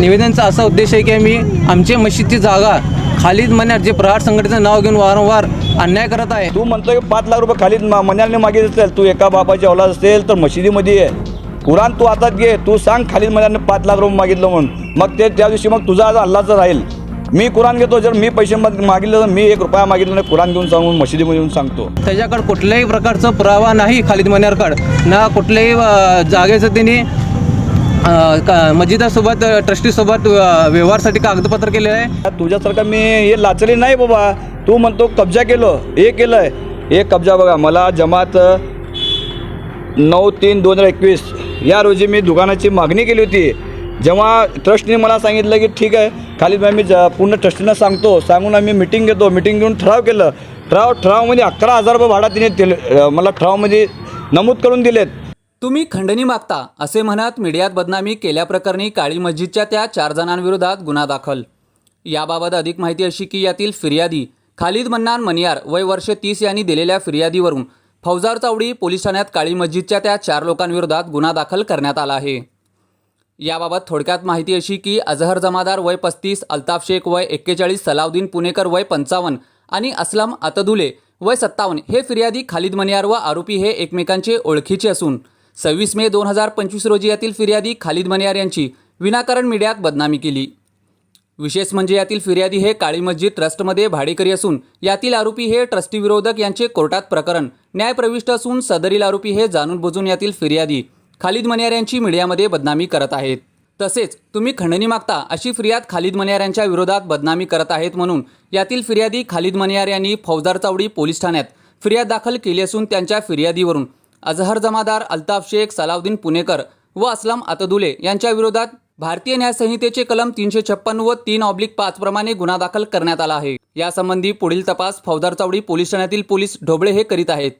निवेदनचा असा उद्देश आहे की आम्ही आमच्या मशीदची जागा खालीद मन्यार जे प्रहार संघटनेचं नाव घेऊन वारंवार अन्याय करत आहे. तू म्हणतोय की पाच लाख रुपये खाली मन्याने मागितले असेल तू एका बापाची औलाद असेल तर मशिदीमध्ये ये. कुराण तू हातात घे. तू सांग खालीद मन्याने पाच लाख रुपये मागितलं म्हणून. मग ते त्या दिवशी मग तुझा आज अल्लाचं राहील. मी कुराण घेतो. जर मी पैसे माग- मागितले तर मी एक रुपया मागितलं नाही. कुराण घेऊन सांगून मशिदीमध्ये येऊन सांगतो. त्याच्याकडे कुठल्याही प्रकारचा पुरावा नाही खालीद मन्यारकडं. ना कुठल्याही जागेचं त्यांनी मजिदासोबत का- ट्रस्टीसोबत व्यवहारसाठी कागदपत्र केले आहे. तुझ्यासारखं मी हे लाचली नाही बाबा. तू म्हणतो कब्जा केलं हे केलं आहे हे कब्जा बघा मला जमात नऊ तीन दोन हजार एकवीस या रोजी मी दुकानाची मागणी केली होती. जेव्हा ट्रस्टने मला सांगितलं की ठीक आहे खाली मी ज पूर्ण ट्रस्टीनं सांगतो सांगून आम्ही मिटिंग घेतो. मिटिंग घेऊन ठराव केलं. ठराव ठरावमध्ये अकरा हजार रुपये भाडा तिने दिले मला ठरावमध्ये नमूद करून दिलेत. तुम्ही खंडणी मागता असे म्हणत मीडियात बदनामी केल्याप्रकरणी काळी मस्जिदच्या त्या चार जणांविरोधात गुन्हा दाखल. याबाबत अधिक माहिती अशी की यातील फिर्यादी खालिद मन्नान मनियार वय वर्ष तीस यांनी दिलेल्या फिर्यादीवरून फौजार चावडी पोलीस ठाण्यात काळी मस्जिदच्या त्या चार लोकांविरोधात गुन्हा दाखल करण्यात आला आहे. याबाबत थोडक्यात माहिती अशी की अजहर जमादार वय पस्तीस अल्ताफ शेख वय एक्केचाळीस सलाउद्दीन पुणेकर वय पंचावन्न आणि असलम अतदुले वय सत्तावन्न हे फिर्यादी खालिद मनियार व आरोपी हे एकमेकांचे ओळखीचे असून सव्वीस मे दोन हजार पंचवीस रोजी यातील फिर्यादी खालिद मनियार यांची विनाकारण मीडियात बदनामी केली. विशेष म्हणजे यातील फिर्यादी हे काळी मस्जिद ट्रस्टमध्ये भाडेकरी असून यातील आरोपी हे ट्रस्टी विरोधक यांचे कोर्टात प्रकरण न्यायप्रविष्ट असून सदरील आरोपी हे जाणून बुजून यातील फिर्यादी खालिद मनियार यांची मीडियामध्ये बदनामी करत आहेत. तसेच तुम्ही खंडणी मागता अशी फिर्याद खालिद मनियार यांच्या विरोधात बदनामी करत आहेत म्हणून यातील फिर्यादी खालिद मनियार यांनी फौजदार चावडी पोलीस ठाण्यात फिर्याद दाखल केली असून त्यांच्या फिर्यादीवरून अजहर जमादार अल्ताफ शेख सलाउद्दीन पुणेकर व असलम अतदुले यांच्या विरोधात भारतीय न्यायसंहितेचे कलम तीनशे छप्पन व तीन ऑब्लिक पाच प्रमाणे गुन्हा दाखल करण्यात आला आहे. यासंबंधी पुढील तपास फौदार चावडी पोलीस ठाण्यातील पोलीस ढोबळे हे करीत आहेत.